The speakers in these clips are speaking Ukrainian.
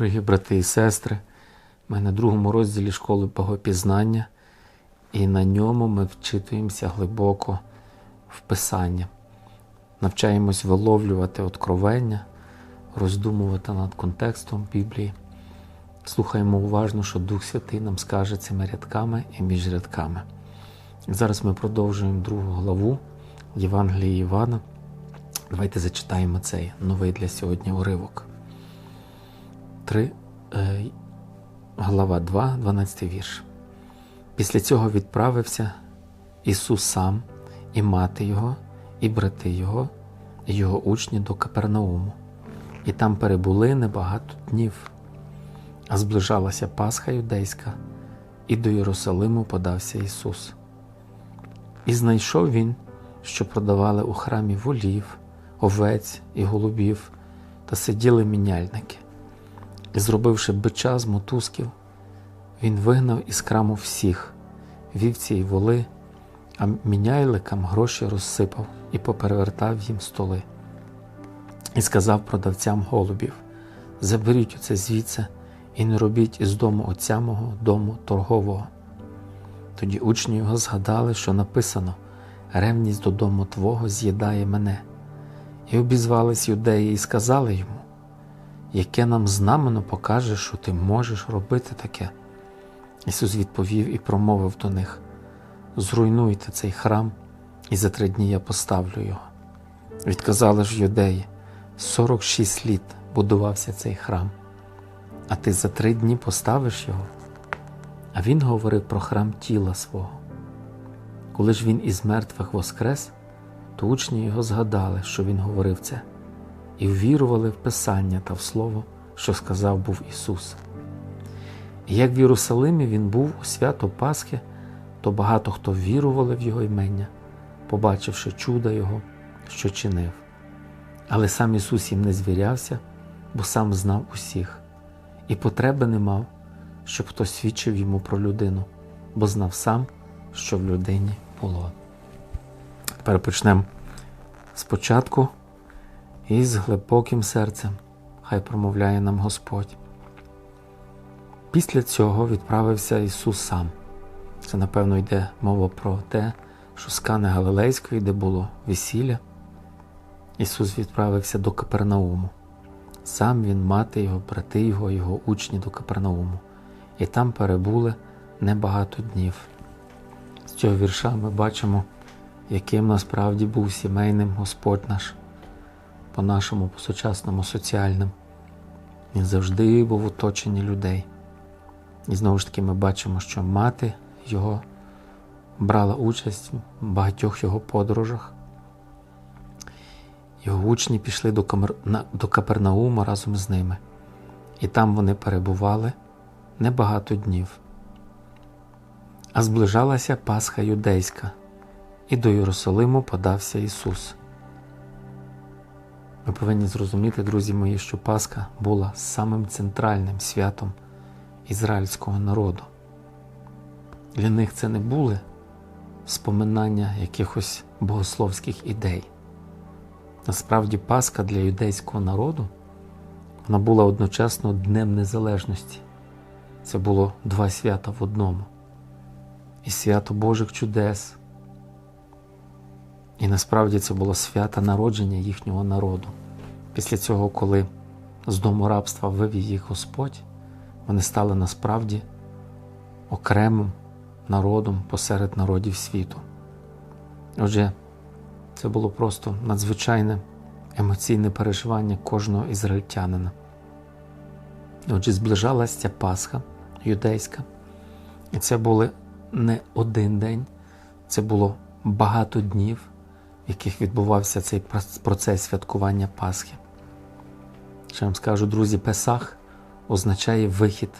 Дорогі брати і сестри, ми на другому розділі школи Богопізнання, і на ньому ми вчитуємося глибоко в Писання, навчаємось виловлювати откровення, роздумувати над контекстом Біблії, слухаємо уважно, що Дух Святий нам скаже цими рядками і між рядками. Зараз ми продовжуємо другу главу Євангелії Івана. Давайте зачитаємо цей новий для сьогодні уривок. 3, е, глава 2, 12 вірш. Після цього відправився Ісус сам, і мати Його, і брати Його, і його учні до Капернауму, і там перебули небагато днів, а зближалася Пасха юдейська, і до Єрусалиму подався Ісус. І знайшов Він, що продавали у храмі волів, овець і голубів, та сиділи міняльники. І, зробивши бича з мотузків, він вигнав із краму всіх, вівці й воли, а міняйликам гроші розсипав і поперевертав їм столи. І сказав продавцям голубів: Заберіть оце звідси і не робіть із дому отця мого дому торгового. Тоді учні його згадали, що написано: ревність додому Твого з'їдає мене. І обізвались юдеї і сказали йому, яке нам знамено покаже, що ти можеш робити таке. Ісус відповів і промовив до них: Зруйнуйте цей храм, і за три дні я поставлю його. Відказали ж юдеї, 46 літ будувався цей храм, а ти за три дні поставиш його. А він говорив про храм тіла свого. Коли ж він із мертвих воскрес, то учні його згадали, що він говорив це, і ввірували в Писання та в Слово, що сказав був Ісус. І як в Єрусалимі він був у свято Пасхи, то багато хто вірували в Його імення, побачивши чуда Його, що чинив. Але сам Ісус їм не звірявся, бо сам знав усіх, і потреби не мав, щоб хтось свідчив йому про людину, бо знав сам, що в людині було. Тепер почнемо спочатку і з глибоким серцем, хай промовляє нам Господь. Після цього відправився Ісус сам. Це, напевно, йде мова про те, що з Кани Галилейської, де було весілля, Ісус відправився до Капернауму. Сам Він, мати його, брати його, його учні до Капернауму, і там перебули небагато днів. З цього вірша ми бачимо, яким насправді був сімейним Господь наш, по нашому, по сучасному соціальним. Він завжди був оточений людей. І знову ж таки ми бачимо, що мати його брала участь в багатьох його подорожах. Його учні пішли до, Камер... до Капернаума разом з ними, і там вони перебували небагато днів. А зближалася Пасха юдейська, і до Єрусалиму подався Ісус. Ми повинні зрозуміти, друзі мої, що Пасха була самим центральним святом ізраїльського народу. Для них це не були споминання якихось богословських ідей. Насправді, Пасха для юдейського народу вона була одночасно Днем Незалежності. Це було два свята в одному. І свято Божих чудес. І насправді це було свято народження їхнього народу. Після цього, коли з дому рабства вивів їх Господь, вони стали насправді окремим народом посеред народів світу. Отже, це було просто надзвичайне емоційне переживання кожного ізраїльтянина. Отже, зближалася ця Пасха юдейська, і це були не один день, це було багато днів, яких відбувався цей процес святкування Пасхи. Ще вам скажу, друзі, Песах означає вихід.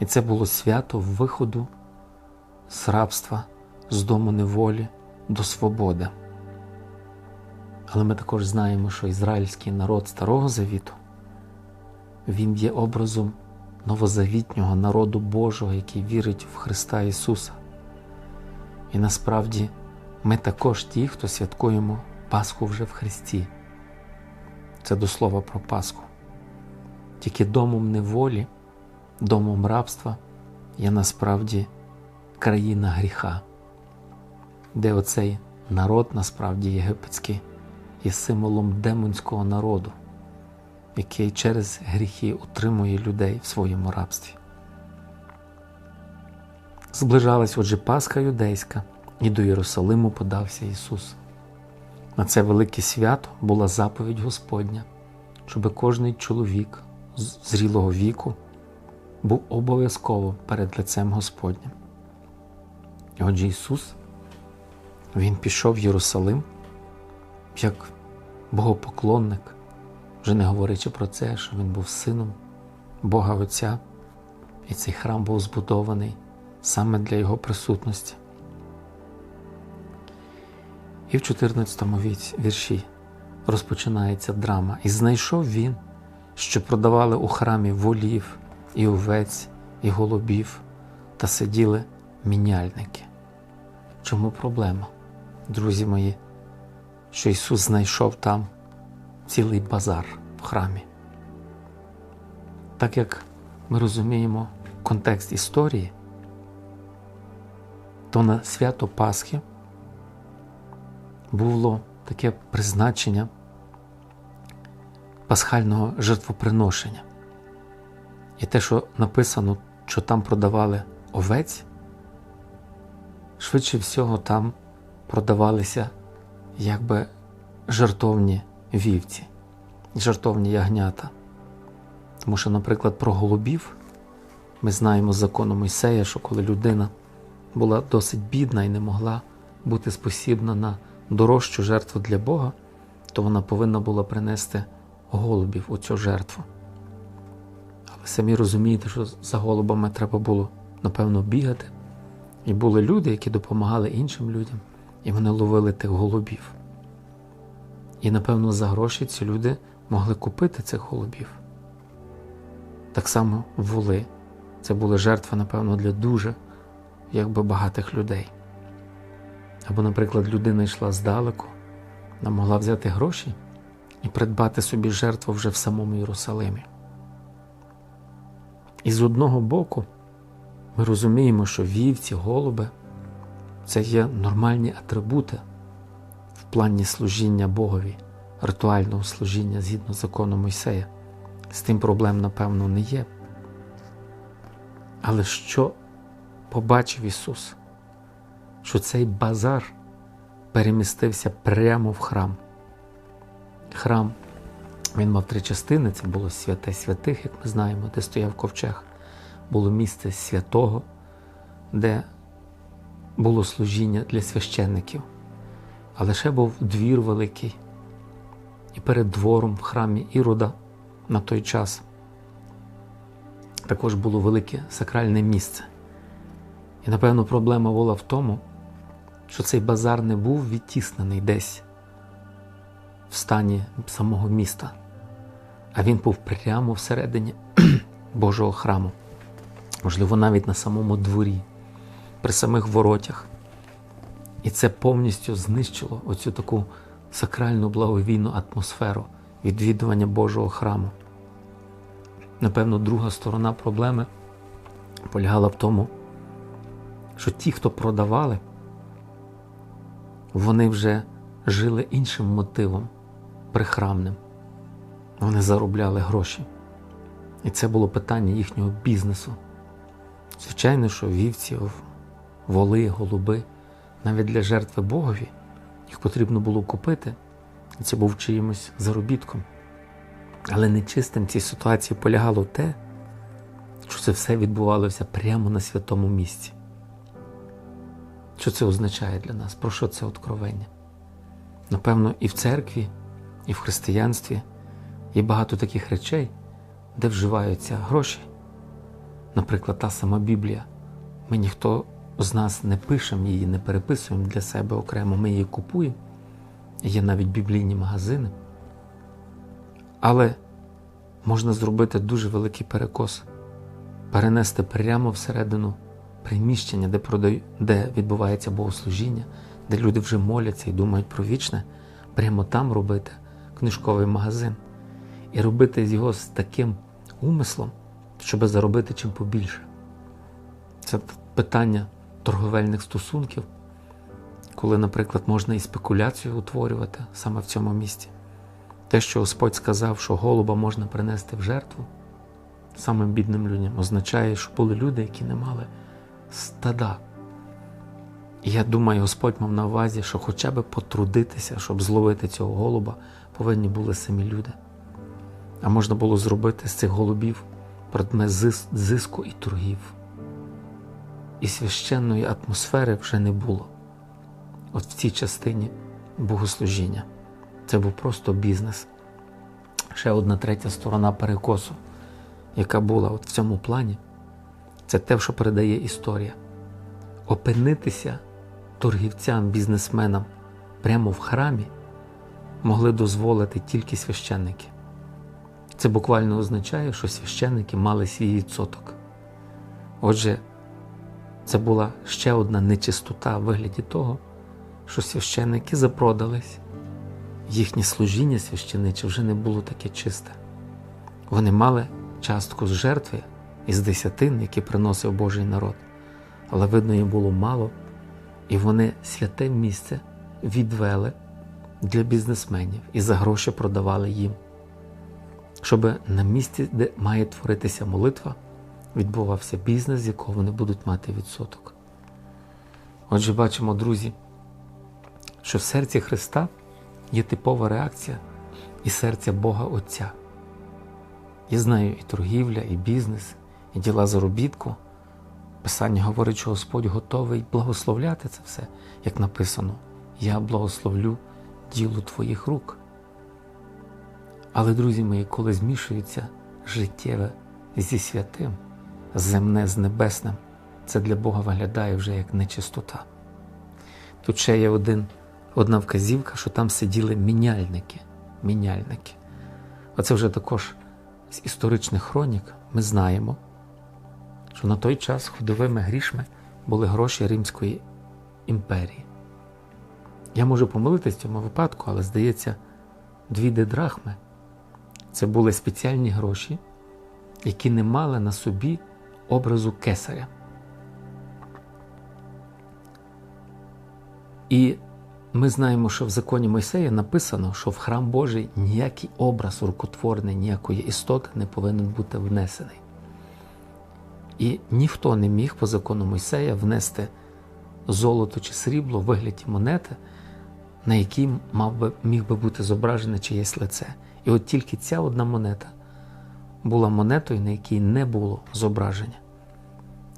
І це було свято виходу з рабства, з дому неволі до свободи. Але ми також знаємо, що ізраїльський народ Старого Завіту він є образом новозавітнього народу Божого, який вірить в Христа Ісуса. І насправді ми також ті, хто святкуємо Пасху вже в Христі. Це до слова про Пасху. Тільки домом неволі, домом рабства є насправді країна гріха, де оцей народ насправді єгипетський є символом демонського народу, який через гріхи утримує людей в своєму рабстві. Зближалась отже Пасха юдейська, і до Єрусалиму подався Ісус. На це велике свято була заповідь Господня, щоб кожний чоловік зрілого віку був обов'язково перед лицем Господнім. Отже, Ісус, Він пішов в Єрусалим як богопоклонник, вже не говорячи про це, що Він був сином Бога Отця, і цей храм був збудований саме для Його присутності. І в 14 вірші розпочинається драма. І знайшов він, що продавали у храмі волів, і овець, і голубів, та сиділи міняльники. Чому проблема, друзі мої, що Ісус знайшов там цілий базар в храмі? Так як ми розуміємо контекст історії, то на свято Пасхи було таке призначення пасхального жертвоприношення. І те, що написано, що там продавали овець, швидше всього там продавалися якби жартовні вівці, жартовні ягнята. Тому що, наприклад, про голубів ми знаємо з закону Мойсея, що коли людина була досить бідна і не могла бути спосібна на дорожчу жертву для Бога, то вона повинна була принести голубів у цю жертву. Але самі розумієте, що за голубами треба було, напевно, бігати. І були люди, які допомагали іншим людям, і вони ловили тих голубів. І, напевно, за гроші ці люди могли купити цих голубів. Так само воли. Це були жертви, напевно, для дуже якби багатих людей. Або, наприклад, людина йшла здалеку, вона могла взяти гроші і придбати собі жертву вже в самому Єрусалимі. І з одного боку ми розуміємо, що вівці, голуби це є нормальні атрибути в плані служіння Богові, ритуального служіння згідно закону Мойсея. З тим проблем, напевно, не є. Але що побачив Ісус? Що цей базар перемістився прямо в храм. Храм він мав три частини: це було святе святих, як ми знаємо, де стояв ковчег, було місце святого, де було служіння для священників. Але ще був двір великий, і перед двором в храмі Ірода на той час також було велике сакральне місце. І, напевно, проблема була в тому, що цей базар не був відтіснений десь в стані самого міста, а він був прямо всередині Божого храму, можливо, навіть на самому дворі, при самих воротях. І це повністю знищило оцю таку сакральну благовійну атмосферу відвідування Божого храму. Напевно, друга сторона проблеми полягала в тому, що ті, хто продавали, вони вже жили іншим мотивом прихрамним. Вони заробляли гроші. І це було питання їхнього бізнесу. Звичайно, що вівці, воли, голуби, навіть для жертви Богові їх потрібно було купити, і це був чиїмось заробітком. Але нечистим цій ситуації полягало те, що це все відбувалося прямо на святому місці. Що це означає для нас? Про що це откровення? Напевно, і в церкві, і в християнстві є багато таких речей, де вживаються гроші. Наприклад, та сама Біблія. Ми ніхто з нас не пишемо її, не переписуємо для себе окремо, ми її купуємо. Є навіть біблійні магазини. Але можна зробити дуже великий перекос, перенести прямо всередину приміщення, де продають, де відбувається богослужіння, де люди вже моляться і думають про вічне, прямо там робити книжковий магазин і робити його з таким умислом, щоб заробити чим побільше. Це питання торговельних стосунків, коли, наприклад, можна і спекуляцію утворювати саме в цьому місці. Те, що Господь сказав, що голуба можна принести в жертву самим бідним людям, означає, що були люди, які не мали стада. Я думаю, Господь мав на увазі, що хоча б потрудитися, щоб зловити цього голуба, повинні були самі люди. А можна було зробити з цих голубів предмет зис- зиску і торгів. І священної атмосфери вже не було. От в цій частині богослужіння. Це був просто бізнес. Ще одна третя сторона перекосу, яка була от в цьому плані, це те, що передає історія. Опинитися торгівцям, бізнесменам прямо в храмі могли дозволити тільки священники. Це буквально означає, що священники мали свій відсоток. Отже, це була ще одна нечистота в вигляді того, що священники запродались, їхнє служіння священиче вже не було таке чисте. Вони мали частку з жертви із десятин, які приносив Божий народ, але видно, їм було мало, і вони святе місце відвели для бізнесменів і за гроші продавали їм, щоб на місці, де має творитися молитва, відбувався бізнес, з якого вони будуть мати відсоток. Отже, бачимо, друзі, що в серці Христа є типова реакція і серця Бога Отця. Я знаю і торгівля, і бізнес, і діла заробітку. Писання говорить, що Господь готовий благословляти це все, як написано: Я благословлю діло твоїх рук. Але, друзі мої, коли змішується життєве зі святим, земне з небесним, це для Бога виглядає вже як нечистота. Тут ще є один, одна вказівка, що там сиділи міняльники. міняльники. Оце вже також з історичних хронік ми знаємо, що на той час ходовими грішми були гроші Римської імперії. Я можу помилитись в цьому випадку, але здається, дві дедрахми це були спеціальні гроші, які не мали на собі образу кесаря. І ми знаємо, що в законі Мойсея написано, що в храм Божий ніякий образ рукотворний, ніякої істоти не повинен бути внесений. І ніхто не міг по закону Мойсея внести золото чи срібло в вигляді монети, на якій мав би, міг би бути зображене чиєсь лице. І от тільки ця одна монета була монетою, на якій не було зображення.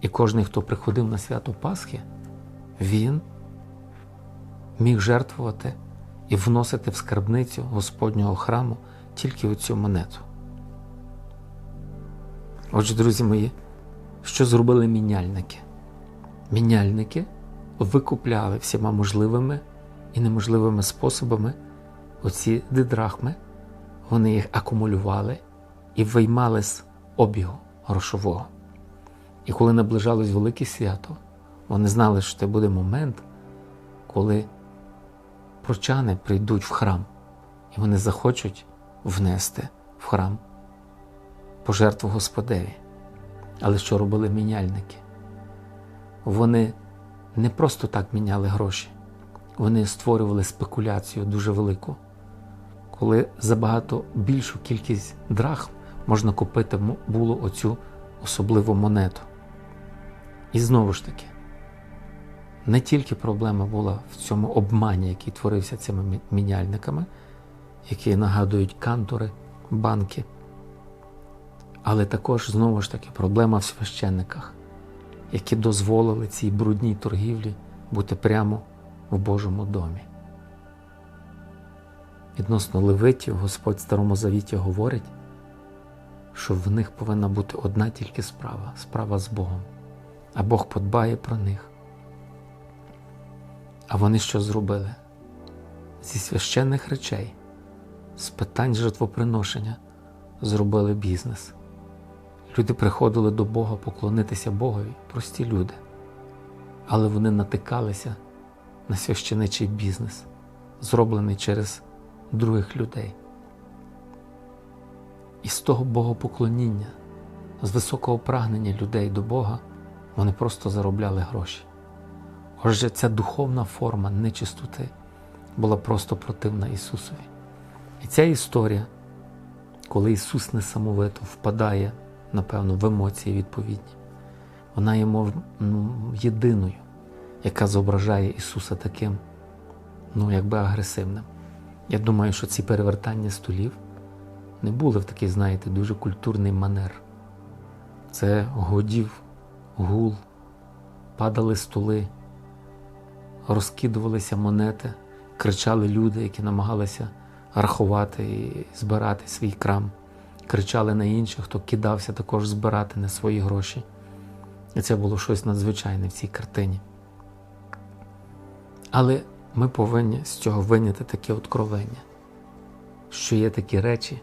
І кожен, хто приходив на свято Пасхи, він міг жертвувати і вносити в скарбницю Господнього храму тільки оцю монету. Отже, друзі мої, що зробили міняльники? Міняльники викупляли всіма можливими і неможливими способами оці дидрахми, вони їх акумулювали і виймали з обігу грошового. І коли наближалось велике свято, вони знали, що це буде момент, коли прочани прийдуть в храм, і вони захочуть внести в храм пожертву Господеві. Але що робили міняльники? Вони не просто так міняли гроші, вони створювали спекуляцію дуже велику, коли забагато більшу кількість драхм можна купити було оцю особливу монету. І знову ж таки, не тільки проблема була в цьому обмані, який творився цими міняльниками, які нагадують кантори, банки, але також знову ж таки проблема в священниках, які дозволили цій брудній торгівлі бути прямо в Божому домі. Відносно левитів, Господь в Старому Завіті говорить, що в них повинна бути одна тільки справа справа з Богом, а Бог подбає про них. А вони що зробили? Зі священних речей, з питань жертвоприношення зробили бізнес. Люди приходили до Бога поклонитися Богові, прості люди, але вони натикалися на священичий бізнес, зроблений через других людей. І з того богопоклоніння, з високого прагнення людей до Бога, вони просто заробляли гроші. Отже, ця духовна форма нечистоти була просто противна Ісусові. І ця історія, коли Ісус несамовито впадає, напевно, в емоції відповідні, вона є мов, ну, єдиною, яка зображає Ісуса таким, ну, якби агресивним. Я думаю, що ці перевертання столів не були в такий, знаєте, дуже культурний манер. Це годів, гул, падали столи, розкидувалися монети, кричали люди, які намагалися рахувати і збирати свій крам, кричали на інших, хто кидався також збирати на свої гроші. І це було щось надзвичайне в цій картині. Але ми повинні з цього виняти таке откровення, що є такі речі,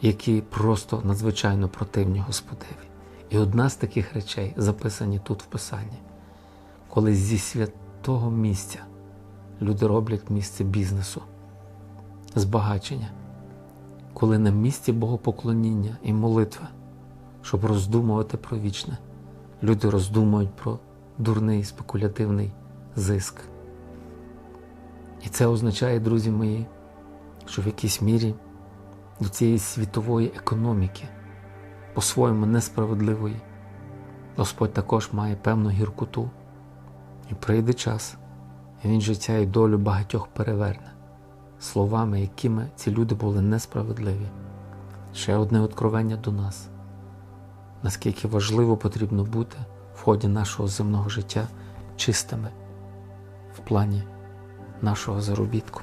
які просто надзвичайно противні Господеві. І одна з таких речей записані тут в Писанні, коли зі святого місця люди роблять місце бізнесу, збагачення, коли на місці богопоклоніння і молитви, щоб роздумувати про вічне, люди роздумують про дурний спекулятивний зиск. І це означає, друзі мої, що в якійсь мірі до цієї світової економіки, по-своєму несправедливої, Господь також має певну гіркоту. І прийде час, і Він життя і долю багатьох переверне словами, якими ці люди були несправедливі. Ще одне откровення до нас, наскільки важливо потрібно бути в ході нашого земного життя чистими в плані нашого заробітку.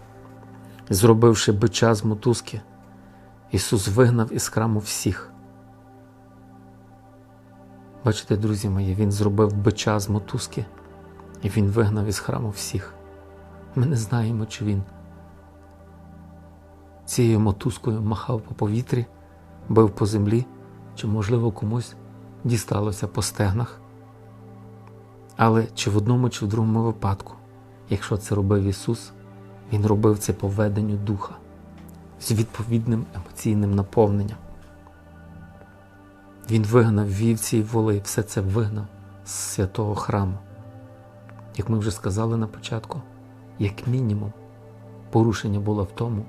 Зробивши бича з мотузки, Ісус вигнав із храму всіх. Бачите, друзі мої, Він зробив бича з мотузки, і Він вигнав із храму всіх. Ми не знаємо, чи він цією мотузкою махав по повітрі, бив по землі, чи, можливо, комусь дісталося по стегнах. Але чи в одному, чи в другому випадку, якщо це робив Ісус, Він робив це по веденню Духа з відповідним емоційним наповненням. Він вигнав вівці і воли, все це вигнав з святого храму. Як ми вже сказали на початку, як мінімум, порушення було в тому,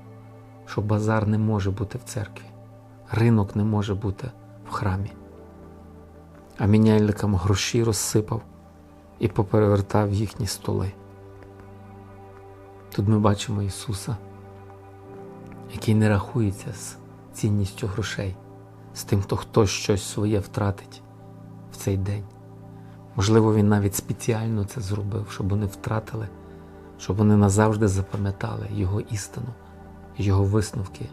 що базар не може бути в церкві, ринок не може бути в храмі, а міняльникам гроші розсипав і поперевертав їхні столи. Тут ми бачимо Ісуса, який не рахується з цінністю грошей, з тим, хто хтось щось своє втратить в цей день. Можливо, Він навіть спеціально це зробив, щоб вони втратили, щоб вони назавжди запам'ятали Його істину, Його висновки,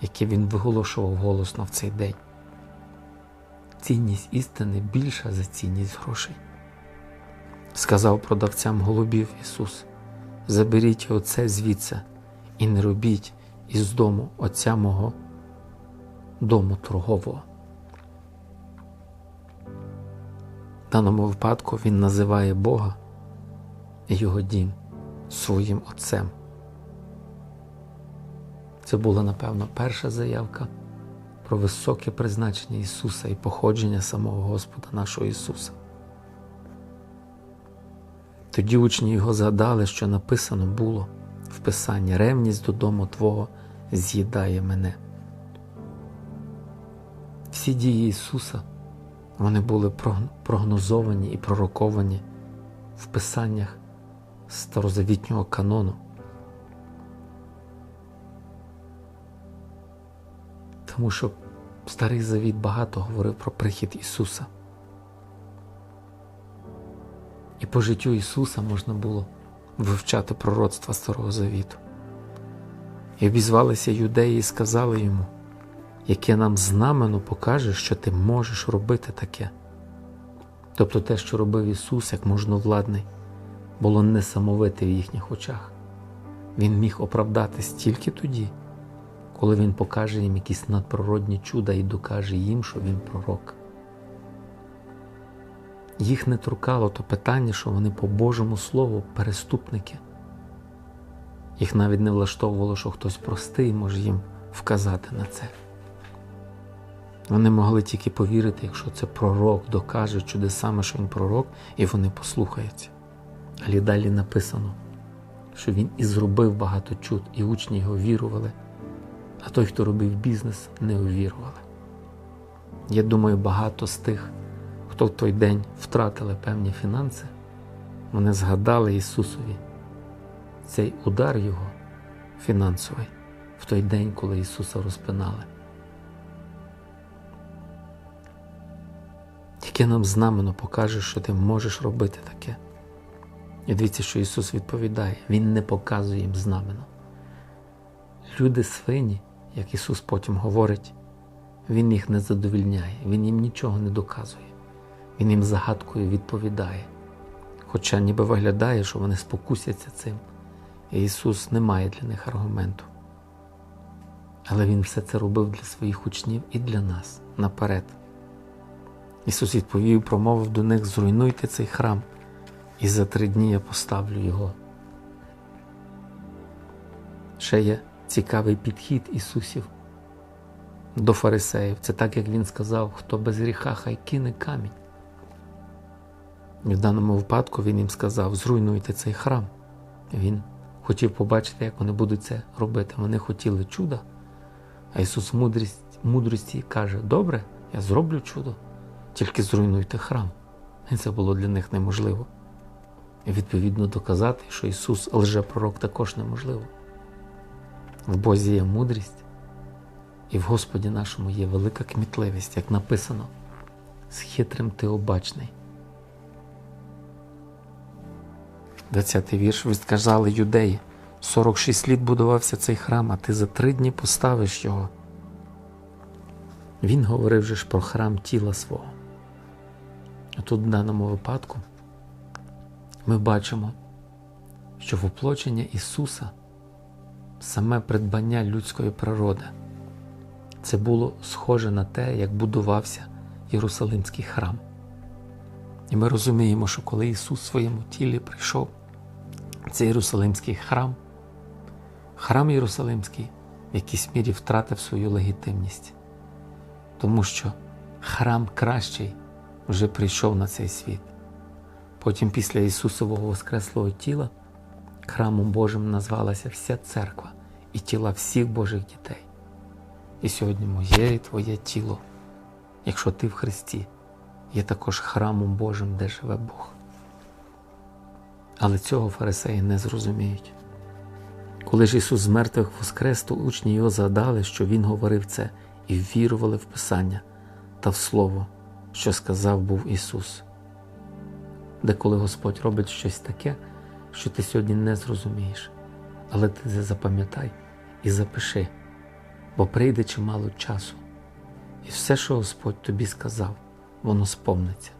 які він виголошував голосно в цей день. Цінність істини більша за цінність грошей. Сказав продавцям голубів Ісус: Заберіть оце звідси і не робіть із дому Отця мого дому торгового. В даному випадку Він називає Бога і Його дім своїм Отцем. Це була, напевно, перша заявка про високе призначення Ісуса і походження самого Господа нашого Ісуса. Тоді учні його згадали, що написано було в Писанні ревність додому Твого з'їдає мене. Всі дії Ісуса вони були прогнозовані і пророковані в Писаннях старозавітнього канону. Тому що Старий Завіт багато говорив про прихід Ісуса. І по життю Ісуса можна було вивчати пророцтва Старого Завіту. І обізвалися юдеї і сказали йому, яке нам знамено покаже, що ти можеш робити таке. Тобто те, що робив Ісус, як можновладний, було несамовите в їхніх очах. Він міг оправдатись тільки тоді, коли Він покаже їм якісь надприродні чуда і докаже їм, що Він пророк. Їх не торкало то питання, що вони по Божому Слову переступники. Їх навіть не влаштовувало, що хтось простий може їм вказати на це. Вони могли тільки повірити, якщо це пророк докаже чудесами, що він пророк, і вони послухаються. Але далі написано, що він і зробив багато чуд, і учні його вірували, а той, хто робив бізнес, не увірували. Я думаю, багато з тих, хто в той день втратили певні фінанси, вони згадали Ісусові цей удар Його фінансовий в той день, коли Ісуса розпинали. Яке нам знамено покаже, що ти можеш робити таке. І дивіться, що Ісус відповідає, Він не показує їм знамено. Люди свині, як Ісус потім говорить, Він їх не задовільняє, Він їм нічого не доказує, Він їм загадкою відповідає. Хоча ніби виглядає, що вони спокусяться цим, і Ісус не має для них аргументу. Але Він все це робив для своїх учнів і для нас наперед. Ісус відповів, промовив до них: зруйнуйте цей храм, і за три дні я поставлю його. Ще є цікавий підхід Ісусів до фарисеїв. Це так, як Він сказав, хто без гріха, хай кине камінь. І в даному випадку Він їм сказав: зруйнуйте цей храм. Він хотів побачити, як вони будуть це робити. Вони хотіли чуда, а Ісус мудрість, мудрості каже: Добре, я зроблю чудо, тільки зруйнуйте храм. І це було для них неможливо. І відповідно доказати, що Ісус лжепророк також неможливо. В Бозі є мудрість, і в Господі нашому є велика кмітливість, як написано, з хитрим ти обачний. 20-й вірш відказали юдеї. 46 літ будувався цей храм, а ти за три дні поставиш його. Він говорив же ж про храм тіла свого. А тут в даному випадку ми бачимо, що воплочення Ісуса, саме придбання людської природи, це було схоже на те, як будувався Єрусалимський храм. І ми розуміємо, що коли Ісус в своєму тілі прийшов, цей Єрусалимський храм, храм Єрусалимський в якійсь мірі втратив свою легітимність, тому що храм кращий вже прийшов на цей світ. Потім, після Ісусового Воскреслого тіла, храмом Божим назвалася вся церква і тіла всіх Божих дітей. І сьогодні моє твоє тіло, якщо ти в Христі, є також храмом Божим, де живе Бог. Але цього фарисеї не зрозуміють. Коли ж Ісус з мертвих воскрес, то учні його згадали, що Він говорив це, і вірували в Писання та в Слово, що сказав був Ісус. Деколи Господь робить щось таке, що ти сьогодні не зрозумієш, але ти це запам'ятай і запиши, бо прийде чимало часу, і все, що Господь тобі сказав, воно сповниться.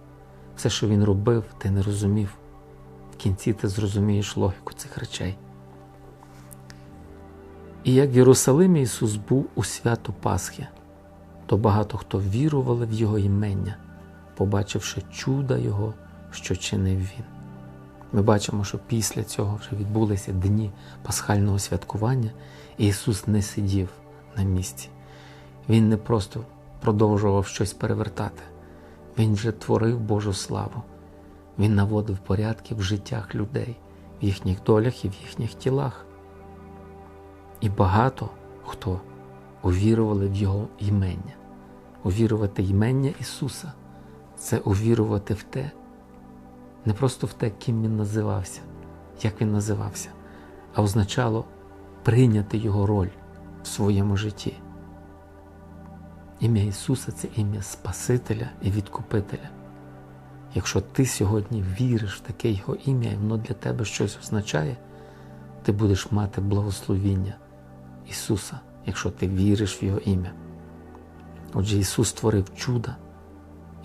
Все, що Він робив, ти не розумів. В кінці ти зрозумієш логіку цих речей. І як в Єрусалимі Ісус був у свято Пасхи, то багато хто вірували в Його імення, побачивши чуда Його, що чинив Він. Ми бачимо, що після цього вже відбулися дні пасхального святкування, і Ісус не сидів на місці. Він не просто продовжував щось перевертати, Він вже творив Божу славу. Він наводив порядки в життях людей, в їхніх долях і в їхніх тілах. І багато хто увірували в Його імення. Увірувати імення Ісуса це увірувати в те, не просто в те, ким Він називався, як Він називався, а означало прийняти Його роль в своєму житті. Ім'я Ісуса це ім'я Спасителя і Відкупителя. Якщо ти сьогодні віриш в таке Його ім'я, і воно для тебе щось означає, ти будеш мати благословіння Ісуса, якщо ти віриш в Його ім'я. Отже, Ісус створив чуда,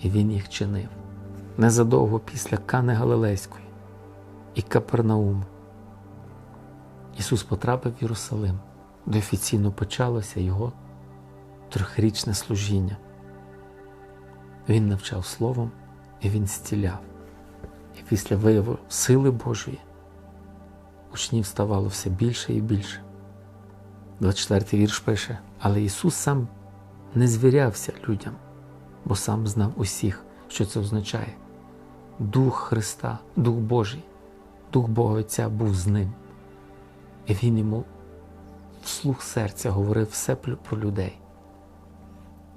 і Він їх чинив незадовго після Кани Галилейської і Капернауму. Ісус потрапив в Єрусалим, де офіційно почалося Його трьохрічне служіння. Він навчав Словом і Він зціляв. І після вияву сили Божої учнів ставало все більше і більше. 24 вірш пише, але Ісус сам не звірявся людям, бо сам знав усіх, що це означає. Дух Христа, Дух Божий, Дух Бога Отця був з ним. І Він йому вслух серця говорив все про людей.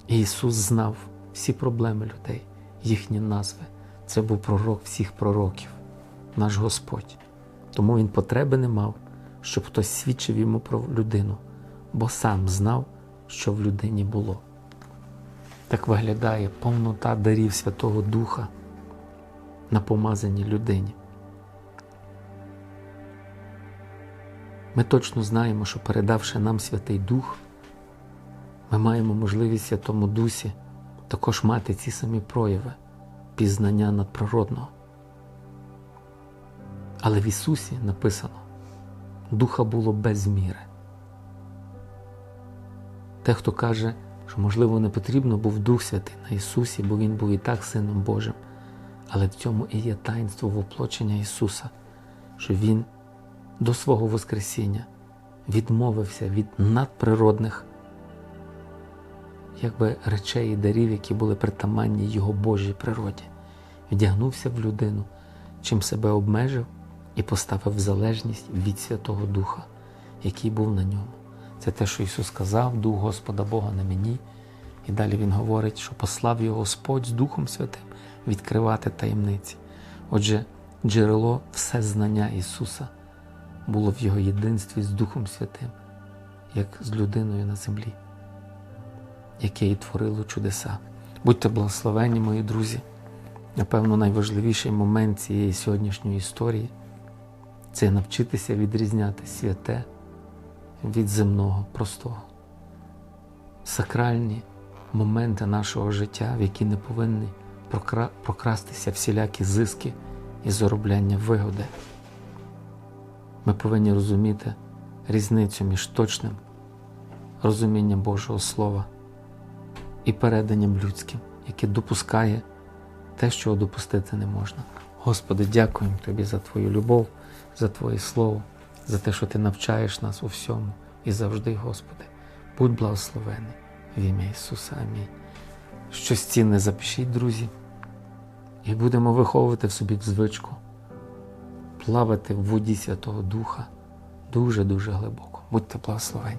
І Ісус знав всі проблеми людей, їхні назви. Це був пророк всіх пророків, наш Господь. Тому Він потреби не мав, щоб хтось свідчив йому про людину, бо сам знав, що в людині було. Так виглядає повнота дарів Святого Духа на помазаній людині. Ми точно знаємо, що передавши нам Святий Дух, ми маємо можливість Святому Дусі також мати ці самі прояви пізнання надприродного. Але в Ісусі написано, Духа було без міри. Те, хто каже, що, можливо, не потрібно був Дух Святий на Ісусі, бо Він був і так Сином Божим. Але в цьому і є таїнство воплочення Ісуса, що Він до свого Воскресіння відмовився від надприродних якби, речей і дарів, які були притаманні Його Божій природі, вдягнувся в людину, чим себе обмежив і поставив в залежність від Святого Духа, який був на ньому. Це те, що Ісус сказав, Дух Господа Бога на мені. І далі Він говорить, що послав його Господь з Духом Святим відкривати таємниці. Отже, джерело все знання Ісуса було в Його єдинстві з Духом Святим, як з людиною на землі, яке і творило чудеса. Будьте благословені, мої друзі. Напевно, найважливіший момент цієї сьогоднішньої історії це навчитися відрізняти святе від земного простого. Сакральні моменти нашого життя, в які не повинні прокра... прокрастися всілякі зиски і заробляння вигоди. Ми повинні розуміти різницю між точним розумінням Божого Слова і переданням людським, яке допускає те, що допустити не можна. Господи, дякуємо Тобі за Твою любов, за Твоє Слово, за те, що Ти навчаєш нас у всьому і завжди, Господи. Будь благословений в ім'я Ісуса. Амінь. Щось цінне запишіть, друзі, і будемо виховувати в собі звичку, плавати в воді Святого Духа дуже-дуже глибоко. Будьте благословені.